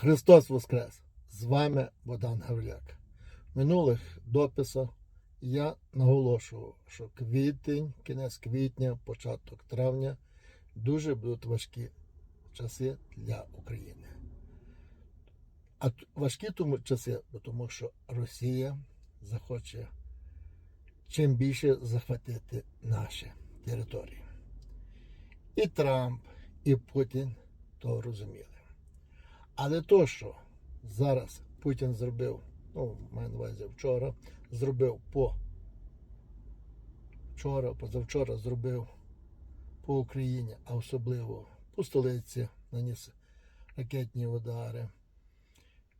Христос Воскрес! З вами Богдан Гавляк. В минулих дописах я наголошував, що квітень, кінець квітня, початок травня дуже будуть важкі часи для України. А важкі тому часи, тому що Росія захоче чим більше захватити наші території. І Трамп, і Путін то розуміли. Але то, що зараз Путін зробив, ну, маю на увазі вчора, зробив по вчора, позавчора зробив по Україні, а особливо по столиці наніс ракетні удари.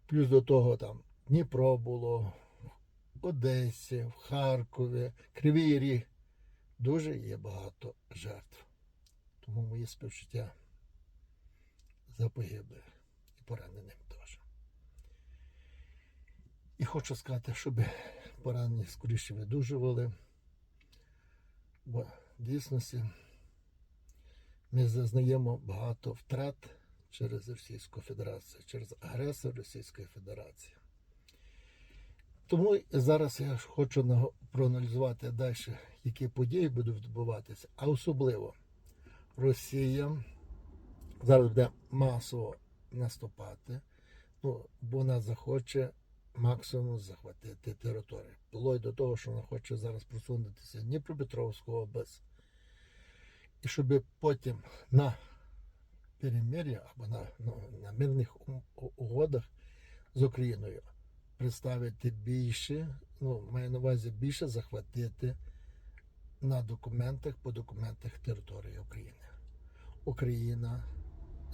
Плюс до того там Дніпро було, в Одесі, в Харкові, Кривий Ріг. Дуже є багато жертв. Тому мої співчуття за погиблих пораненим теж. І хочу сказати, щоб поранені скоріше видужували, бо в дійсності ми зазнаємо багато втрат через Російську Федерацію, через агресор Російської Федерації. Тому зараз я хочу проаналізувати далі, які події будуть відбуватися, а особливо Росія зараз буде масово наступати, ну, бо вона захоче максимум захватити територію. Вплоть до того, що вона хоче зараз просунутися Дніпропетровську область. І щоб потім на перемир'я або на, ну, на мирних угодах з Україною представити більше, ну, маю на увазі більше захватити на документах по документах території України. Україна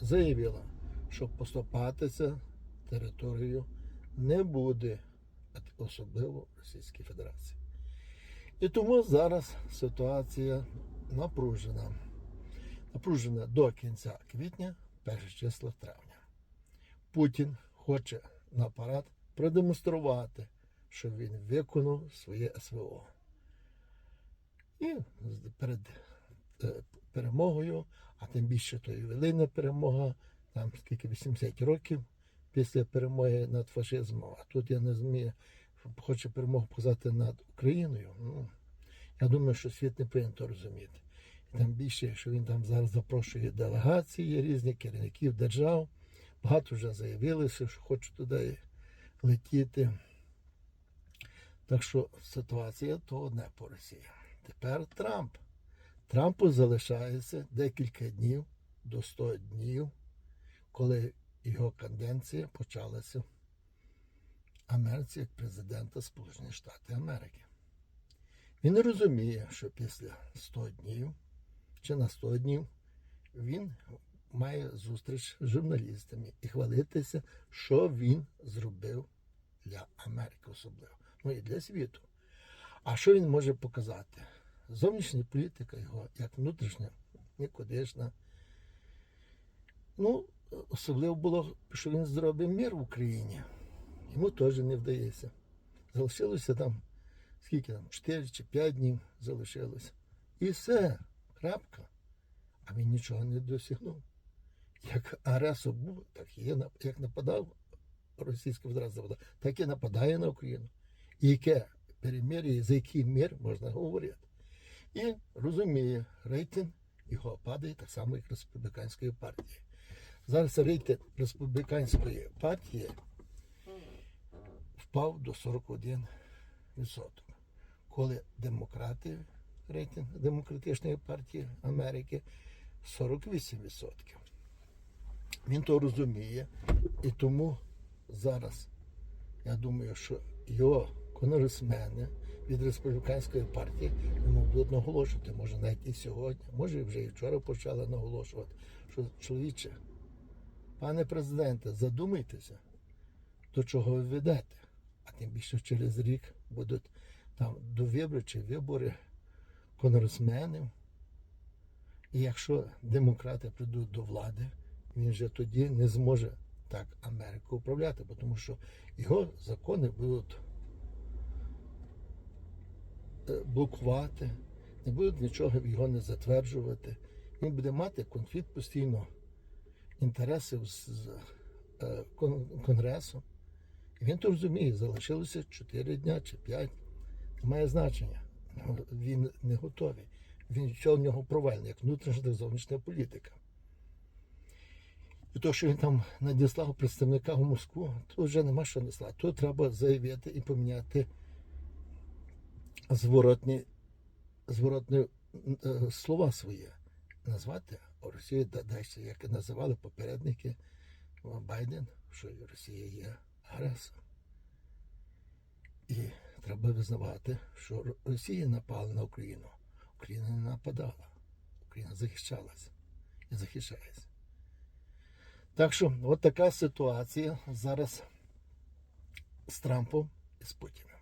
заявила, що поступатися територією не буде, особливо Російській Федерації. І тому зараз ситуація напружена. Напружена до кінця квітня, перших числа травня. Путін хоче на парад продемонструвати, що він виконав своє СВО. І перед е, перемогою, а тим більше то ювілейна перемога, там скільки 80 років після перемоги над фашизмом. А тут я не змію, хоче перемогу показати над Україною. Ну, я думаю, що світ не повинен то розуміти. І там більше, що він там зараз запрошує делегації різні керівників держав. Багато вже заявилися, що хочуть туди летіти. Так що ситуація то одне по Росії. Тепер Трамп. Трампу залишається декілька днів до 100 днів, коли його каденція почалася в Америці як президента Сполучених Штатів Америки. Він розуміє, що після 100 днів чи на 100 днів він має зустріч з журналістами і хвалитися, що він зробив для Америки особливо, ну і для світу. А що він може показати? Зовнішня політика його, як внутрішня, нікудишна. Ну, особливо було, що він зробив мир в Україні. Йому теж не вдається. Залишилося там, скільки там, 4 чи 5 днів залишилося. І все, крапка. А він нічого не досягнув. Як агресор був, так і як нападав Російська Федерація, так і нападає на Україну. І яке перемир'я, за який мир можна говорити. І розуміє, рейтинг його падає так само, як республіканської партії. Зараз рейтинг республіканської партії впав до 41%. Коли демократи, рейтинг демократичної партії Америки 48%. Він то розуміє, і тому зараз я думаю, що його конгресмени від республіканської партії йому будуть наголошувати, може навіть і сьогодні, може вже і вчора почали наголошувати, що чоловіче, пане президенте, задумайтеся, до чого ви ведете. А тим більше через рік будуть там довиборчі вибори конгресменів. І якщо демократи прийдуть до влади, він вже тоді не зможе так Америку управляти, тому що його закони будуть е, блокувати, не будуть нічого його не затверджувати. Він буде мати конфлікт постійно інтересів з е, кон- Конгресу. І він то розуміє, залишилося 4 дня чи 5. Немає значення. Ну, Він не готовий. Він що в нього провальний, як внутрішня та зовнішня політика. І то, що він там надіслав представника в Москву, то вже нема що надіслати. Тут треба заявити і поміняти зворотні, зворотні е, слова свої. Назвати Росію да- як і називали попередники Байден, що Росія є агресор. І треба визнавати, що Росія напала на Україну. Україна не нападала. Україна захищалася і захищається. Так що, от така ситуація зараз з Трампом і з Путіним.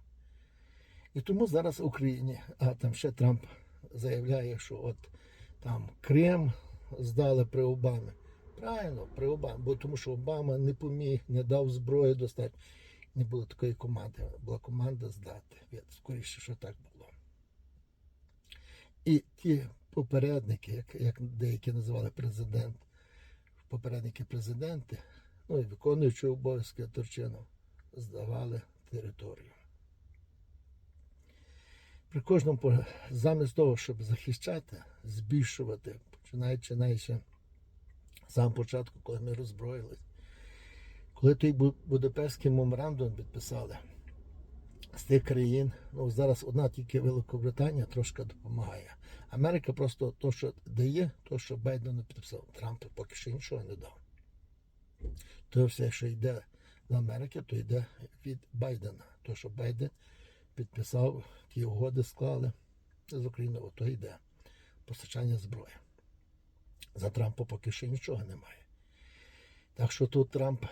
І тому зараз в Україні, а там ще Трамп заявляє, що от там Крим здали при Обамі. Правильно, при Обамі, бо тому що Обама не поміг, не дав зброї достатньо. Не було такої команди. Була команда здати. Скоріше, що так було. І ті попередники, як, як деякі називали президент, попередники президенти, ну і виконуючи обов'язки Турчинов, здавали територію. При кожному замість того, щоб захищати, збільшувати, починаючи навіть ще самого початку, коли ми роззброїлись, коли той Бу- Будапештський меморандум підписали з тих країн, ну зараз одна тільки Великобританія трошки допомагає. Америка просто то, що дає, то, що Байден підписав. Трамп поки що нічого не дав. То все, що йде в Америки, то йде від Байдена. То, що Байден підписав, ті угоди склали з Україною, то йде постачання зброї. За Трампа поки що нічого немає. Так що тут Трамп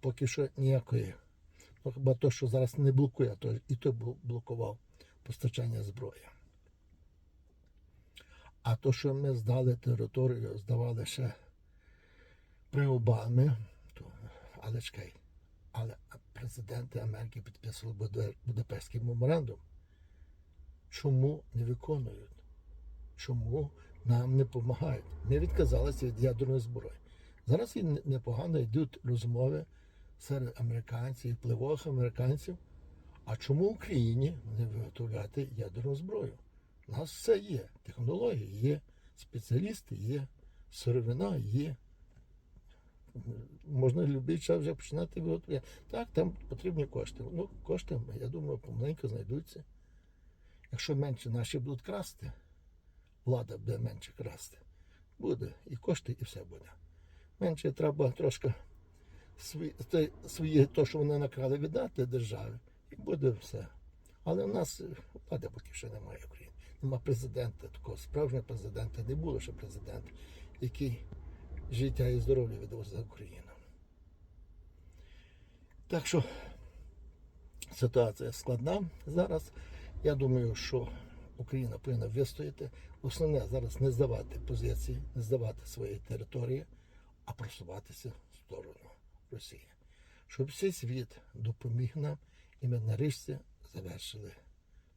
поки що ніякої. Ну, хіба то, що зараз не блокує, а то і то блокував постачання зброї. А то, що ми здали територію, здавали ще при Обамі, то, але чекай, але президенти Америки підписували Будапештський меморандум. Чому не виконують? Чому нам не допомагають? Ми відказалися від ядерної зброї. Зараз непогано йдуть розмови серед американців, впливових американців. А чому Україні не виготовляти ядерну зброю? У нас все є. Технології є, спеціалісти є, сировина є. Можна будь-який час вже починати виготовляти. Так, там потрібні кошти. Ну, кошти, я думаю, помаленьку знайдуться. Якщо менше наші будуть красти, влада буде менше красти. Буде і кошти, і все буде. Менше треба трошки свої, то, що вони накрали, віддати державі, і буде все. Але в нас влади поки що немає в Україні. Нема президента, такого справжнього президента, не було ще президента, який життя і здоров'я віддав за Україну. Так що ситуація складна зараз. Я думаю, що Україна повинна вистояти. Основне зараз не здавати позиції, не здавати свої території, а просуватися в сторону Росії. Щоб всій світ допоміг нам, і ми нарешті завершили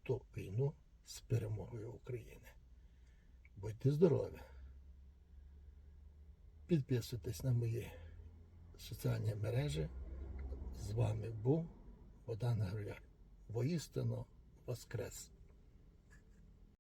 ту війну з перемогою України. Будьте здорові! Підписуйтесь на мої соціальні мережі. З вами був Богдан Гриляк. Воістину Воскрес!